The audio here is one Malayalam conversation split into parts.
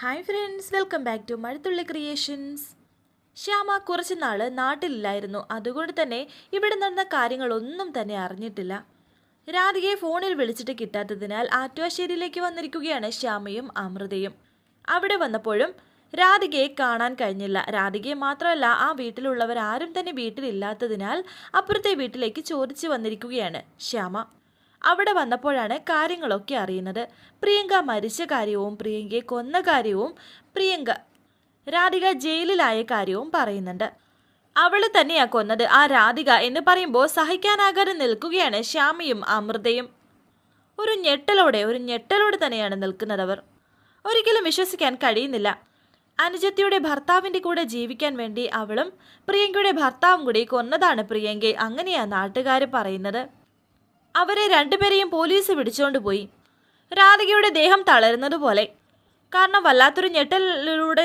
Hi friends welcome back to Mazhathulli creations Shyama കുറച്ച് നാൾ നാട്ടിലില്ലായിരുന്നു. അതുകൊണ്ട് തന്നെ ഇവിടെ നടന്ന കാര്യങ്ങളൊന്നും തന്നെ അറിഞ്ഞിട്ടില്ല. രാധികയെ ഫോണിൽ വിളിച്ചിട്ട് കിട്ടാത്തതിനാൽ ആറ്റുവാശ്ശേരിയിലേക്ക് വന്നിരിക്കുകയാണ് ശ്യാമയും അമൃതയും. അവിടെ വന്നപ്പോഴും രാധികയെ കാണാൻ കഴിഞ്ഞില്ല. രാധികയെ മാത്രമല്ല ആ വീട്ടിലുള്ളവർ ആരും തന്നെ വീട്ടിലില്ലാത്തതിനാൽ അപ്പുറത്തെ വീട്ടിലേക്ക് ചോദിച്ചു വന്നിരിക്കുകയാണ് ശ്യാമ. അവിടെ വന്നപ്പോഴാണ് കാര്യങ്ങളൊക്കെ അറിയുന്നത്. പ്രിയങ്ക മരിച്ച കാര്യവും പ്രിയങ്കയെ കൊന്ന കാര്യവും പ്രിയങ്ക രാധിക ജയിലിലായ കാര്യവും പറയുന്നുണ്ട്. അവൾ തന്നെയാ കൊന്നത്. ആ രാധിക എന്ന് പറയുമ്പോൾ സഹിക്കാനാകാതെ നിൽക്കുകയാണ് ശ്യാമയും അമൃതയും. ഒരു ഞെട്ടലോടെ ഒരു ഞെട്ടലോടെ തന്നെയാണ് നിൽക്കുന്നത് അവർ. ഒരിക്കലും വിശ്വസിക്കാൻ കഴിയുന്നില്ല. അനുജത്തിയുടെ ഭർത്താവിന്റെ കൂടെ ജീവിക്കാൻ വേണ്ടി അവളും പ്രിയങ്കയുടെ ഭർത്താവും കൂടി കൊന്നതാണ് പ്രിയങ്കയെ. അങ്ങനെയാണ് നാട്ടുകാർ പറയുന്നത്. അവരെ രണ്ടുപേരെയും പോലീസ് പിടിച്ചുകൊണ്ട് പോയി. രാധികയുടെ ദേഹം തളരുന്നത് പോലെ. കാരണം വല്ലാത്തൊരു ഞെട്ടലിലൂടെ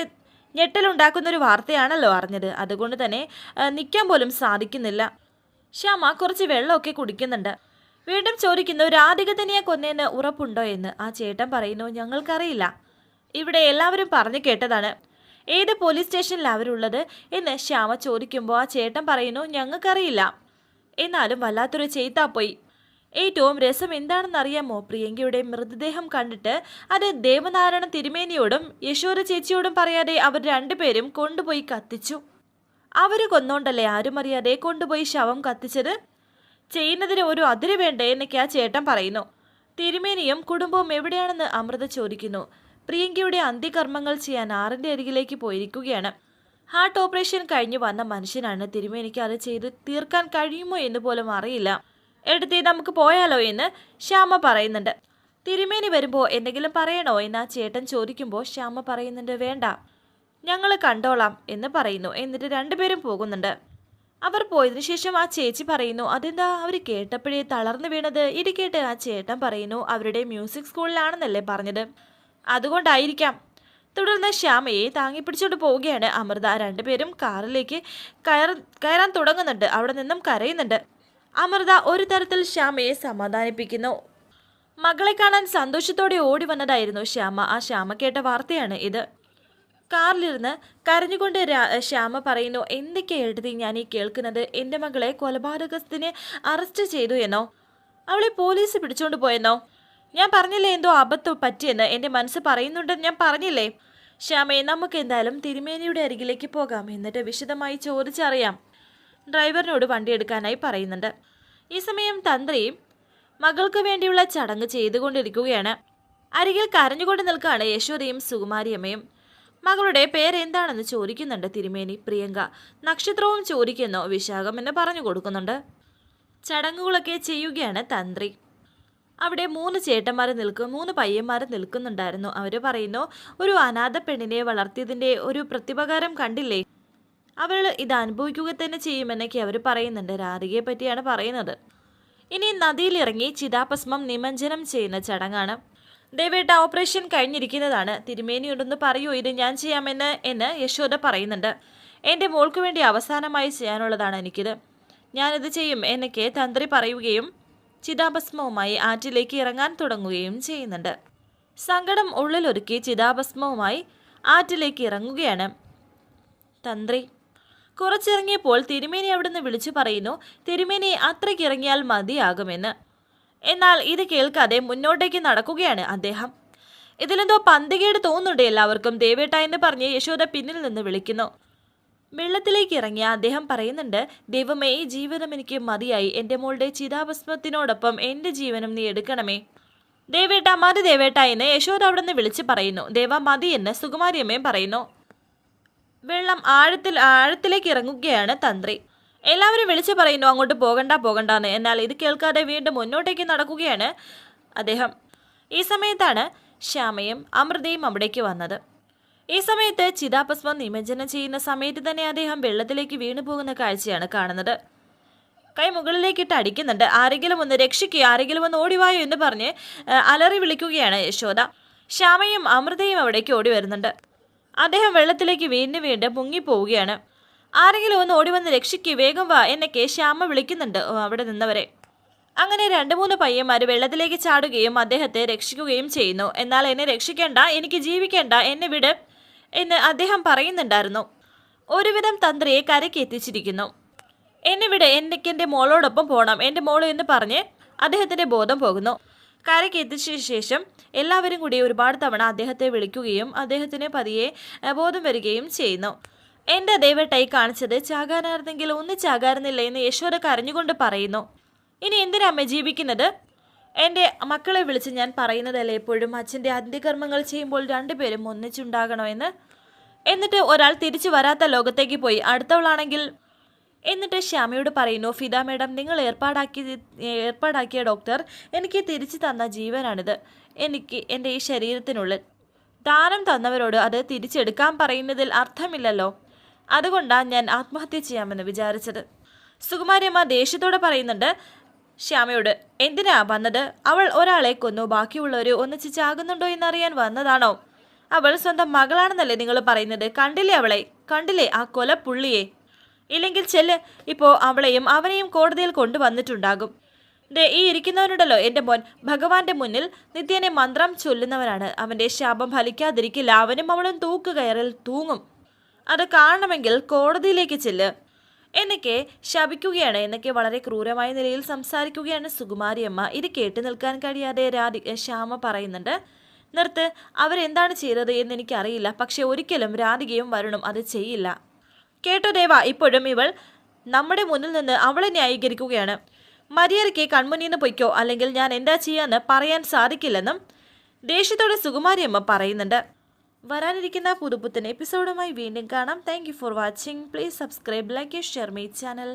ഞെട്ടലുണ്ടാക്കുന്നൊരു വാർത്തയാണല്ലോ അറിഞ്ഞത്. അതുകൊണ്ട് തന്നെ നിൽക്കാൻ പോലും സാധിക്കുന്നില്ല. ശ്യാമ കുറച്ച് വെള്ളമൊക്കെ കുടിക്കുന്നുണ്ട്. വീണ്ടും ചോദിക്കുന്നു രാധിക തന്നെയാ കൊന്നേന്ന് ഉറപ്പുണ്ടോ എന്ന്? ആ ചേട്ടൻ പറയുന്നു ഞങ്ങൾക്കറിയില്ല. ഇവിടെ എല്ലാവരും പറഞ്ഞു കേട്ടതാണ്. ഏത് പോലീസ് സ്റ്റേഷനിലാണ് അവരുള്ളത്? എന്ന് ശ്യാമ ചോദിക്കുമ്പോൾ ആ ചേട്ടൻ പറയുന്നു ഞങ്ങൾക്കറിയില്ല. എന്നാലും വല്ലാത്തൊരു ചെയ്ത്താപ്പോയി ഏറ്റവും രസം എന്താണെന്നറിയാമോ പ്രിയങ്കയുടെ മൃതദേഹം കണ്ടിട്ട് അത് ദേവനാരായണ തിരുമേനിയോടും യശോര ചേച്ചിയോടും പറയാതെ അവർ രണ്ടുപേരും കൊണ്ടുപോയി കത്തിച്ചു. അവർ കൊന്നോണ്ടല്ലേ ആരും അറിയാതെ കൊണ്ടുപോയി ശവം കത്തിച്ചത്? ചെയ്യുന്നതിന് ഒരു അതിര് വേണ്ടേ എന്നൊക്കെ ആ ചേട്ടൻ പറയുന്നു. തിരുമേനിയും കുടുംബവും എവിടെയാണെന്ന് അമൃത ചോദിക്കുന്നു. പ്രിയങ്കയുടെ അന്ത്യകർമ്മങ്ങൾ ചെയ്യാൻ ആറിന്റെ അരികിലേക്ക് പോയിരിക്കുകയാണ്. ഹാർട്ട് ഓപ്പറേഷൻ കഴിഞ്ഞു വന്ന മനുഷ്യനാണ് തിരുമേനിക്ക് അത് ചെയ്ത് തീർക്കാൻ കഴിയുമോ എന്ന് പോലും അറിയില്ല. എടുത്തേ നമുക്ക് പോയാലോ എന്ന് ശ്യാമ പറയുന്നുണ്ട്. തിരുമേനി വരുമ്പോൾ എന്തെങ്കിലും പറയണോ എന്ന് ആ ചേട്ടൻ ചോദിക്കുമ്പോൾ ശ്യാമ പറയുന്നുണ്ട് വേണ്ട. ഞങ്ങൾ കണ്ടോളാം എന്ന് പറയുന്നു. എന്നിട്ട് രണ്ടുപേരും പോകുന്നുണ്ട്. അവർ പോയതിനു ശേഷം ആ ചേച്ചി പറയുന്നു അതെന്താ? അവർ കേട്ടപ്പോഴേ തളർന്നു വീണത്? ഇത് കേട്ട് ആ ചേട്ടൻ പറയുന്നു അവരുടെ മ്യൂസിക് സ്കൂളിലാണെന്നല്ലേ പറഞ്ഞത്. അതുകൊണ്ടായിരിക്കാം. തുടർന്ന് ശ്യാമയെ താങ്ങിപ്പിടിച്ചുകൊണ്ട് പോവുകയാണ് അമൃത. രണ്ടുപേരും കാറിലേക്ക് കയർ കയറാൻ തുടങ്ങുന്നുണ്ട്. അവിടെ നിന്നും കരയുന്നുണ്ട്. അമൃത ഒരു തരത്തിൽ ശ്യാമയെ സമാധാനിപ്പിക്കുന്നു. മകളെ കാണാൻ സന്തോഷത്തോടെ ഓടി വന്നതായിരുന്നു ശ്യാമ. ആ ശ്യാമ കേട്ട വാർത്തയാണ് ഇത്. കാറിലിരുന്ന് കരഞ്ഞുകൊണ്ട് ശ്യാമ പറയുന്നു എന്തൊക്കെ എഴുതി ഞാൻ ഈ കേൾക്കുന്നത്? എന്റെ മകളെ കൊലപാതകത്തിന് അറസ്റ്റ് ചെയ്തു എന്നോ? അവളെ പോലീസ് പിടിച്ചുകൊണ്ട് പോയെന്നോ? ഞാൻ പറഞ്ഞില്ലേ എന്തോ അബദ്ധം പറ്റിയെന്ന്? എന്റെ മനസ്സ് പറയുന്നുണ്ടെന്ന് ഞാൻ പറഞ്ഞില്ലേ? ശ്യാമയെ നമുക്ക് എന്തായാലും തിരുമേനിയുടെ അരികിലേക്ക് പോകാം. എന്നിട്ട് വിശദമായി ചോദിച്ചറിയാം. ഡ്രൈവറിനോട് വണ്ടി എടുക്കാനായി പറയുന്നുണ്ട്. ഈ സമയം തന്ത്രിയും മകൾക്ക് വേണ്ടിയുള്ള ചടങ്ങ് ചെയ്തുകൊണ്ടിരിക്കുകയാണ്. അരികിൽ കരഞ്ഞുകൊണ്ട് നിൽക്കുകയാണ് യശോദയും സുകുമാരിയമ്മയും. മകളുടെ പേരെന്താണെന്ന് ചോദിക്കുന്നുണ്ട് തിരുമേനി പ്രിയങ്ക. നക്ഷത്രവും ചോദിക്കുന്നു വിശാഖം എന്ന് പറഞ്ഞു കൊടുക്കുന്നുണ്ട്. ചടങ്ങുകളൊക്കെ ചെയ്യുകയാണ് തന്ത്രി. അവിടെ മൂന്ന് ചേട്ടന്മാർ നിൽക്കും മൂന്ന് പയ്യന്മാർ നിൽക്കുന്നുണ്ടായിരുന്നു. അവർ പറയുന്നു ഒരു അനാഥ പെണ്ണിനെ വളർത്തിയതിന്റെ ഒരു പ്രതിപകാരം കണ്ടില്ലേ? അവൾ ഇത് അനുഭവിക്കുക തന്നെ ചെയ്യുമെന്നൊക്കെ അവർ പറയുന്നുണ്ട്. രാധികയെ പറ്റിയാണ് പറയുന്നത്. ഇനി നദിയിലിറങ്ങി ചിതാഭസ്മം നിമഞ്ജനം ചെയ്യുന്ന ചടങ്ങാണ്. ദേവേട്ട ഓപ്പറേഷൻ കഴിഞ്ഞിരിക്കുന്നതാണ്. തിരുമേനിയോടൊന്ന് പറയൂ ഇത് ഞാൻ ചെയ്യാമെന്ന് എന്ന് യശോദ പറയുന്നുണ്ട്. എന്റെ മോൾക്ക് വേണ്ടി അവസാനമായി ചെയ്യാനുള്ളതാണ് എനിക്കിത്. ഞാനിത് ചെയ്യും എന്നൊക്കെ തന്ത്രി പറയുകയും ചിതാഭസ്മവുമായി ആറ്റിലേക്ക് ഇറങ്ങാൻ തുടങ്ങുകയും ചെയ്യുന്നുണ്ട്. സങ്കടം ഉള്ളിലൊരുക്കി ചിതാഭസ്മവുമായി ആറ്റിലേക്ക് ഇറങ്ങുകയാണ് തന്ത്രി. കുറച്ചിറങ്ങിയപ്പോൾ തിരുമേനി അവിടുന്ന് വിളിച്ചു പറയുന്നു തിരുമേനി അത്രയ്ക്കിറങ്ങിയാൽ മതിയാകുമെന്ന്. എന്നാൽ ഇത് കേൾക്കാതെ മുന്നോട്ടേക്ക് നടക്കുകയാണ് അദ്ദേഹം. ഇതിലെന്തോ പന്തികേട് തോന്നുന്നുണ്ട് എല്ലാവർക്കും ദേവേട്ട എന്ന് പറഞ്ഞ് യശോദ പിന്നിൽ നിന്ന് വിളിക്കുന്നു. വെള്ളത്തിലേക്ക് ഇറങ്ങിയ അദ്ദേഹം പറയുന്നുണ്ട് ദൈവമേ ഈ ജീവിതം എനിക്ക് മതിയായി എന്റെ മോളുടെ ചിതാഭസ്മത്തിനോടൊപ്പം എന്റെ ജീവനും നീ എടുക്കണമേ. ദേവേട്ട മതി ദേവേട്ട എന്ന് യശോദ അവിടെ നിന്ന് വിളിച്ച് പറയുന്നു. ദേവ മതി എന്ന് സുകുമാരിയമ്മയും പറയുന്നു. വെള്ളം ആഴത്തിൽ ആഴത്തിലേക്ക് ഇറങ്ങുകയാണ് തന്ത്രി. എല്ലാവരും വിളിച്ചു പറയുന്നു അങ്ങോട്ട് പോകണ്ട പോകണ്ടെന്ന്. എന്നാൽ ഇത് കേൾക്കാതെ വീണ്ടും മുന്നോട്ടേക്ക് നടക്കുകയാണ് അദ്ദേഹം. ഈ സമയത്താണ് ശ്യാമയും അമൃതയും അവിടേക്ക് വന്നത്. ഈ സമയത്ത് ചിതാഭസ്മം നിമജ്ജനം ചെയ്യുന്ന സമയത്ത് തന്നെ അദ്ദേഹം വെള്ളത്തിലേക്ക് വീണു പോകുന്ന കാഴ്ചയാണ് കാണുന്നത്. കൈ മുകളിലേക്കിട്ട് അടിക്കുന്നുണ്ട്. ആരെങ്കിലും ഒന്ന് രക്ഷിക്കുക ആരെങ്കിലും ഒന്ന് ഓടിവായോ എന്ന് പറഞ്ഞ് അലറി വിളിക്കുകയാണ് യശോദ. ശ്യാമയും അമൃതയും അവിടേക്ക് ഓടി വരുന്നുണ്ട്. അദ്ദേഹം വെള്ളത്തിലേക്ക് വീണ്ടും വീണ്ടും മുങ്ങിപ്പോവുകയാണ്. ആരെങ്കിലും ഒന്ന് ഓടി വന്ന് രക്ഷിക്കുക വേഗം വാ എന്നൊക്കെ ശ്യാമ വിളിക്കുന്നുണ്ട് അവിടെ നിന്നവരെ. അങ്ങനെ രണ്ട് മൂന്ന് പയ്യന്മാർ വെള്ളത്തിലേക്ക് ചാടുകയും അദ്ദേഹത്തെ രക്ഷിക്കുകയും ചെയ്യുന്നു. എന്നാൽ എന്നെ രക്ഷിക്കേണ്ട എനിക്ക് ജീവിക്കേണ്ട എന്നെ വിട് എന്ന് അദ്ദേഹം പറയുന്നുണ്ടായിരുന്നു. ഒരുവിധം തന്ത്രിയെ കരയ്ക്ക് എത്തിച്ചിരിക്കുന്നു എന്നെ വിട് എനിക്ക് എന്റെ മോളോടൊപ്പം പോകണം എന്റെ മോൾ എന്ന് പറഞ്ഞ് അദ്ദേഹത്തിന്റെ ബോധം പോകുന്നു. കരയ്ക്ക് എത്തിച്ച ശേഷം എല്ലാവരും കൂടി ഒരുപാട് തവണ അദ്ദേഹത്തെ വിളിക്കുകയും അദ്ദേഹത്തിന് പതിയെ ബോധം വരികയും ചെയ്യുന്നു. എന്റെ ദൈവട്ടായി കാണിച്ചത് ചാകാനായിരുന്നെങ്കിൽ ഒന്ന് ചാകാറുന്നില്ല എന്ന് യശോദ കരഞ്ഞുകൊണ്ട് പറയുന്നു. ഇനി എന്തിനാ അമ്മ ജീവിക്കുന്നത്? എന്റെ മക്കളെ വിളിച്ച് ഞാൻ പറയുന്നതല്ലേ എപ്പോഴും അച്ഛന്റെ അന്ത്യകർമ്മങ്ങൾ ചെയ്യുമ്പോൾ രണ്ടുപേരും ഒന്നിച്ചുണ്ടാകണമെന്ന് എന്നിട്ട് ഒരാൾ തിരിച്ചു വരാത്ത ലോകത്തേക്ക് പോയി. അടുത്തവളാണെങ്കിൽ എന്നിട്ട് ശ്യാമയോട് പറയുന്നു ഫിദ മാഡം നിങ്ങൾ ഏർപ്പാടാക്കി ഏർപ്പാടാക്കിയ ഡോക്ടർ എനിക്ക് തിരിച്ചു തന്ന ജീവനാണിത്. എനിക്ക് എന്റെ ഈ ശരീരത്തിനുള്ളിൽ ദാനം തന്നവരോട് അത് തിരിച്ചെടുക്കാൻ പറയുന്നതിൽ അർത്ഥമില്ലല്ലോ. അതുകൊണ്ടാണ് ഞാൻ ആത്മഹത്യ ചെയ്യാമെന്ന് വിചാരിച്ചത്. സുകുമാരിയമ്മ ദേഷ്യത്തോടെ പറയുന്നുണ്ട് ശ്യാമയോട് എന്തിനാ വന്നത്? അവൾ ഒരാളെ കൊന്നു. ബാക്കിയുള്ളവർ ഒന്നിച്ച് ചാകുന്നുണ്ടോ എന്നറിയാൻ വന്നതാണോ? അവൾ സ്വന്തം മകളാണെന്നല്ലേ നിങ്ങൾ പറയുന്നത്? കണ്ടില്ലേ അവളെ? കണ്ടില്ലേ ആ കൊല പുള്ളിയെ ഇല്ലെങ്കിൽ ചെല്ല്. ഇപ്പോൾ അവളെയും അവനെയും കോടതിയിൽ കൊണ്ടുവന്നിട്ടുണ്ടാകും. ദേ ഈ ഇരിക്കുന്നവനുണ്ടല്ലോ എന്റെ മോൻ. ഭഗവാന്റെ മുന്നിൽ നിത്യേനെ മന്ത്രം ചൊല്ലുന്നവനാണ്. അവന്റെ ശാപം ഫലിക്കാതിരിക്കില്ല. അവനും അവളും തൂക്കുകയറിൽ തൂങ്ങും. അത് കാണണമെങ്കിൽ കോടതിയിലേക്ക് ചെല്ല്. എന്നൊക്കെ ശപിക്കുകയാണ്. എന്നൊക്കെ വളരെ ക്രൂരമായ നിലയിൽ സംസാരിക്കുകയാണ് സുകുമാരിയമ്മ ഇത് കേട്ട് നിൽക്കാൻ കഴിയാതെ രാധി ശ്യാമ പറയുന്നുണ്ട് നിർത്ത് അവരെന്താണ് ചെയ്തത് എന്ന് എനിക്കറിയില്ല. പക്ഷെ ഒരിക്കലും രാധികയും വരുണും അത് ചെയ്യില്ല. കേട്ടോ ദേവ ഇപ്പോഴും ഇവൾ നമ്മുടെ മുന്നിൽ നിന്ന് അവളെ ന്യായീകരിക്കുകയാണ്. മര്യാദയ്ക്ക് കൺമുന്നിൽ നിന്ന് പൊയ്ക്കോ അല്ലെങ്കിൽ ഞാൻ എന്താ ചെയ്യാന്ന് പറയാൻ സാധിക്കില്ലെന്നും ദേഷ്യത്തോടെ സുകുമാരിയമ്മ പറയുന്നുണ്ട്. വരാനിരിക്കുന്ന പുതുപുത്തൻ എപ്പിസോഡുമായി വീണ്ടും കാണാം. Thank for watching please subscribe like share my channel